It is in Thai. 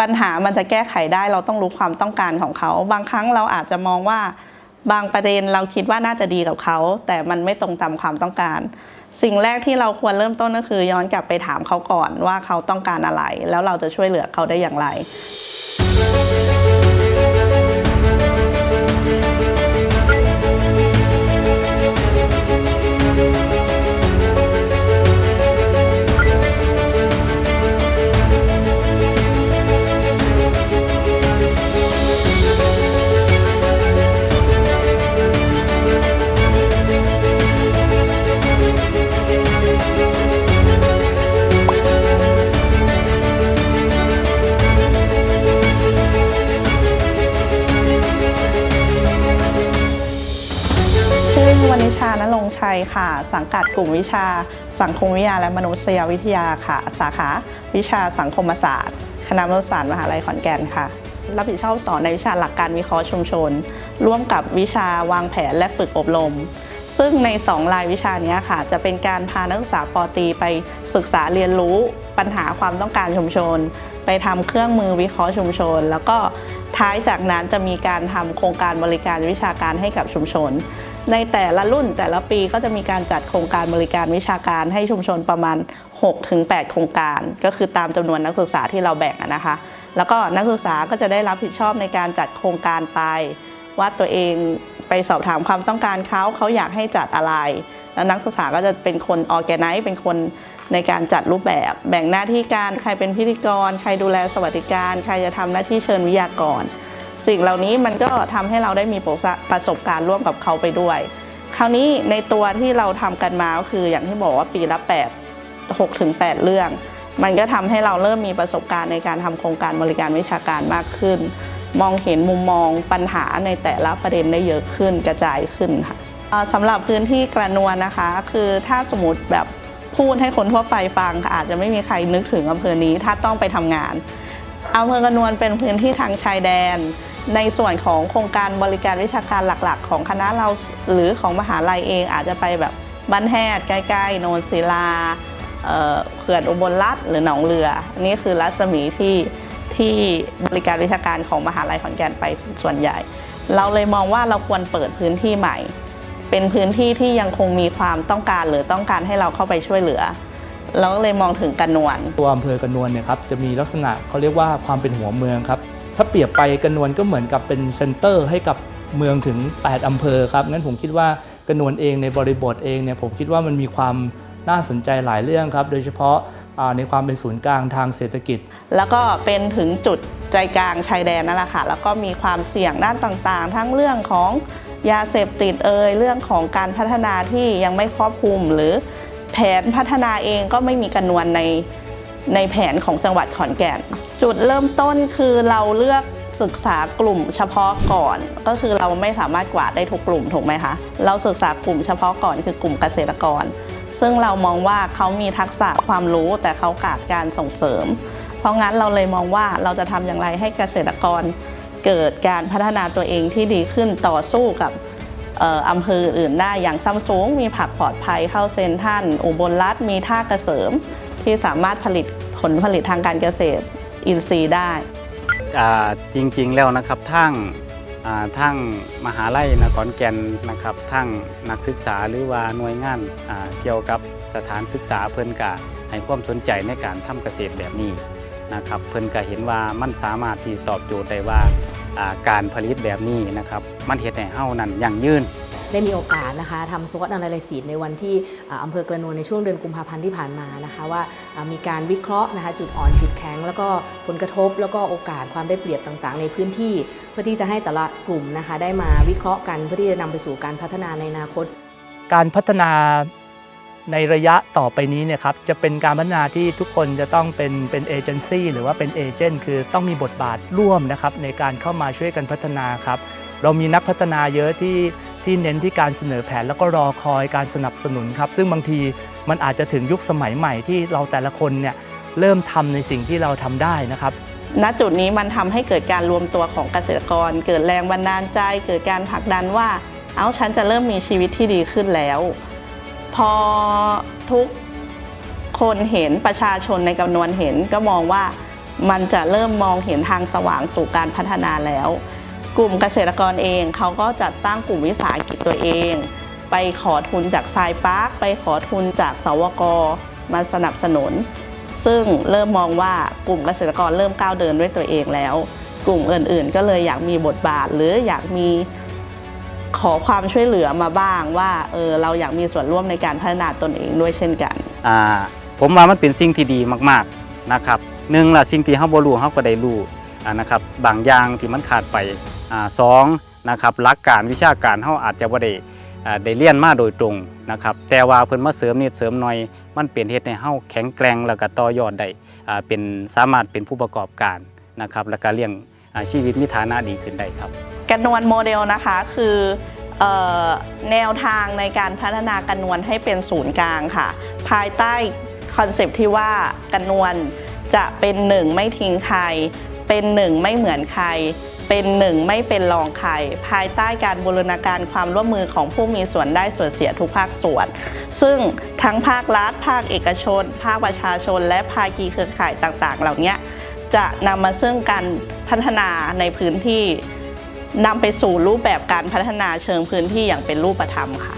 ปัญหามันจะแก้ไขได้เราต้องรู้ความต้องการของเขา บางครั้งเราอาจจะมองว่าบางประเด็นเราคิดว่าน่าจะดีกับเขา แต่มันไม่ตรงตามความต้องการ สิ่งแรกที่เราควรเริ่มต้นก็คือ ย้อนกลับไปถามเขาก่อนว่าเขาต้องการอะไร แล้วเราจะช่วยเหลือเขาได้อย่างไรานรงชัยค่ะ สังกัดกลุ่มวิชา สังคมวิทยาและมนุษยวิทยาค่ะ สาขา วิชาสังคมศาสตร์ คณะมนุษยศาสตร์มหาลัยขอนแก่นค่ะ รับผิดชอบสอนในวิชาหลักการวิเคราะห์ชุมชน ร่วมกับวิชาวางแผนและฝึกอบรม ซึ่งใน 2 รายวิชาเนี้ยค่ะ จะเป็นการพานักศึกษาปอตีไปศึกษาเรียนรู้ปัญหาความต้องการชุมชน ไปทำเครื่องมือวิเคราะห์ชุมชน แล้วก็ท้ายจากนั้นจะมีการทำโครงการบริการวิชาการให้กับชุมชน ในแต่ละรุ่นแต่ละปีก็จะมีการจัดโครงการบริการวิชาการให้ชุมชนประมาณ 6-8 โครงการ ก็คือตามจำนวนนักศึกษาที่เราแบ่งนะคะ แล้วก็นักศึกษาก็จะได้รับผิดชอบในการจัดโครงการไป ว่าตัวเองไปสอบถามความต้องการเขาเขาอยากให้จัดอะไร แล้วนักศึกษาก็จะเป็นคนออแกไนซ์เป็นคนในการจัดรูปแบบ แบ่งหน้าที่การใครเป็นพิธีกร ใครดูแลสวัสดิการ ใครจะทำหน้าที่เชิญวิทยากร สิ่งเหล่านี้มันก็ทำให้เราได้มีประสบการณ์ร่วมกับเขาไปด้วย คราวนี้ในตัวที่เราทำกันมาก็คืออย่างที่บอกว่าปีละ8 6ถึง8เรื่อง มันก็ทำให้เราเริ่มมีประสบการณ์ในการทำโครงการบริการวิชาการมากขึ้น มองเห็นมุมมองปัญหาในแต่ละประเด็นได้เยอะขึ้นกระจายขึ้นค่ะสำหรับพื้นที่กระนวลนะคะ คือถ้าสมมติแบบพูดให้คนทั่วไปฟังค่ะอาจจะไม่มีใครนึกถึงอำเภอนี้ถ้าต้องไปทำงานอำเภอกระนวลเป็นพื้นที่ทางชายแดน ในส่วนของโครงการบริการวิชาการหลักๆ ของคณะเราหรือของมหาลัยเองอาจจะไปแบบบ้านแฮดใกล้ๆ โนนศิลาเขื่อนอุบลรัฐหรือหนองเรือ อันนี่คือรัศมีที่ที่บริการวิชาการของมหาลัยขอนแก่นไปส่วนใหญ่ เราเลยมองว่าเราควรเปิดพื้นที่ใหม่ เป็นพื้นที่ที่ยังคงมีความต้องการหรือต้องการให้เราเข้าไปช่วยเหลือเราก็เลยมองถึงกระนวลตัวอำเภอกระนวลเนี่ยครับจะมีลักษณะเขาเรียกว่าความเป็นหัวเมืองครับ ถ้าเปรียบไปกระนวลก็เหมือนกับเป็นเซ็นเตอร์ให้กับเมืองถึง 8 อำเภอครับงั้นผมคิดว่ากระนวลเองในบริบทเองเนี่ยผมคิดว่ามันมีความน่าสนใจหลายเรื่องครับ โดยเฉพาะในความเป็นศูนย์กลางทางเศรษฐกิจ แล้วก็เป็นถึงจุดใจกลางชายแดนนั่นแหละค่ะ แล้วก็มีความเสี่ยงด้านต่างๆ ทั้งเรื่องของยาเสพติดเอ่ยเรื่องของการพัฒนาที่ยังไม่ครอบคลุม หรือแผนพัฒนาเองก็ไม่มีกระนวนในในแผนของจังหวัดขอนแก่น จุดเริ่มต้นคือเราเลือกศึกษากลุ่มเฉพาะก่อน ก็คือเราไม่สามารถกวาดได้ทุกกลุ่มถูกไหมคะ เราศึกษากลุ่มเฉพาะก่อนคือกลุ่มเกษตรกร ซึ่งเรามองว่าเขามีทักษะความรู้แต่เขาขาดการส่งเสริม เพราะงั้นเราเลยมองว่าเราจะทำอย่างไรให้เกษตรกรเกิดการพัฒนาตัวเองที่ดีขึ้นต่อสู้กับอำเภออื่นได้อย่างซัมซุงมีผักปลอดภัยเข้าเซ็นทรันอุบลรัฐมีท่ากระเสริมที่สามารถผลิตผลผลิตทางการเกษตร อินทรีย์ได้อ่าจริงๆแล้วนะครับทั้งอ่าทั้งมหาลัยนครแก่นนะครับทั้งนักศึกษาหรือว่าหน่วยงานอ่าเกี่ยวกับสถานศึกษาเพิ่นกะให้ความสนใจในการทำเกษตรแบบนี้นะครับเพิ่นก็เห็นว่ามันสามารถที่ตอบโจทย์ได้ว่าอ่าการผลิตแบบนี้นะครับมันเฮ็ดให้เฮานั้นยั่งยืน ได้มีโอกาสนะคะทำสวอต analysis ในวันที่อำเภอกระนวลในช่วงเดือนกุมภาพันธ์ที่ผ่านมานะคะว่าอ่ามีการวิเคราะห์นะคะจุดอ่อนจุดแข็ง แล้วก็ผลกระทบแล้วก็โอกาสความได้เปรียบต่างๆ ในพื้นที่ เพื่อที่จะให้แต่ละกลุ่มนะคะได้มาวิเคราะห์กันเพื่อที่จะนำไปสู่การพัฒนาในอนาคต การพัฒนาในระยะต่อไปนี้เนี่ยครับจะเป็นการพัฒนาที่ทุกคนจะต้องเป็นเป็นเอเจนซี่หรือว่าเป็นเอเจนต์คือต้องมีบทบาทร่วมนะครับในการเข้ามาช่วยกันพัฒนาครับเรามีนักพัฒนาเยอะที่ ที่เน้นที่การเสนอแผนแล้วก็รอคอยการสนับสนุนครับ ซึ่งบางทีมันอาจจะถึงยุคสมัยใหม่ที่เราแต่ละคนเนี่ยเริ่มทำในสิ่งที่เราทำได้นะครับณจุดนี้มันทำให้เกิดการรวมตัวของเกษตรกร เกิดแรงบันดาลใจ เกิดการผลักดันว่า เอ้าฉันจะเริ่มมีชีวิตที่ดีขึ้นแล้ว พอทุกคนเห็นประชาชนในกำนวนเห็นก็มองว่ามันจะเริ่มมองเห็นทางสว่างสู่การพัฒนาแล้ว กลุ่มเกษตรกรเองเขาก็จัดตั้งกลุ่มวิสาหกิจตัวเอง ไปขอทุนจากทรายปาร์คไปขอทุนจากสวกมาสนับสนุน ซึ่งเริ่มมองว่ากลุ่มเกษตรกรเริ่มก้าวเดินด้วยตัวเองแล้ว กลุ่มอื่นๆ ก็เลยอยากมีบทบาทหรืออยากมีขอความช่วยเหลือมาบ้างว่าเออเราอยากมีส่วนร่วมในการพัฒนาตนเองด้วยเช่นกันอ่าผมว่ามันเป็นสิ่งที่ดีมากๆนะครับหนึ่งละสิ่งที่เฮาบ่รู้เฮาก็ได้รู้นะครับบางอย่างที่มันขาดไป สองนะครับหลักการวิชาการเฮาอาจจะบ่ได้ได้เรียนมาโดยตรงนะครับแต่ว่าเพิ่นมาเสริมนิดเสริมหน่อย มันเป็นเฮ็ดให้เฮาแข็งแกร่งแล้วก็ต่อยอดได้อ่าเป็นสามารถเป็นผู้ประกอบการนะครับแล้วก็เลี้ยงชีวิตมีฐานะดีขึ้นได้ครับกันนวลโมเดลนะคะคือแนวทางในการพัฒนากันนวลให้เป็นศูนย์กลางค่ะ ภายใต้คอนเซปที่ว่ากันนวลจะเป็นหนึ่งไม่ทิ้งใคร เป็นหนึ่งไม่เหมือนใคร เป็นหนึ่งไม่เป็นรองใครภายใต้การบูรณาการความร่วมมือของผู้มีส่วนได้ส่วนเสียทุกภาคส่วน ซึ่งทั้งภาครัฐภาคเอกชน ภาคประชาชน และภาคีเครือข่ายต่างๆ เหล่านี้จะนำมาซึ่งการพัฒนาในพื้นที่นำไปสู่รูปแบบการพัฒนาเชิงพื้นที่อย่างเป็นรูปธรรมค่ะ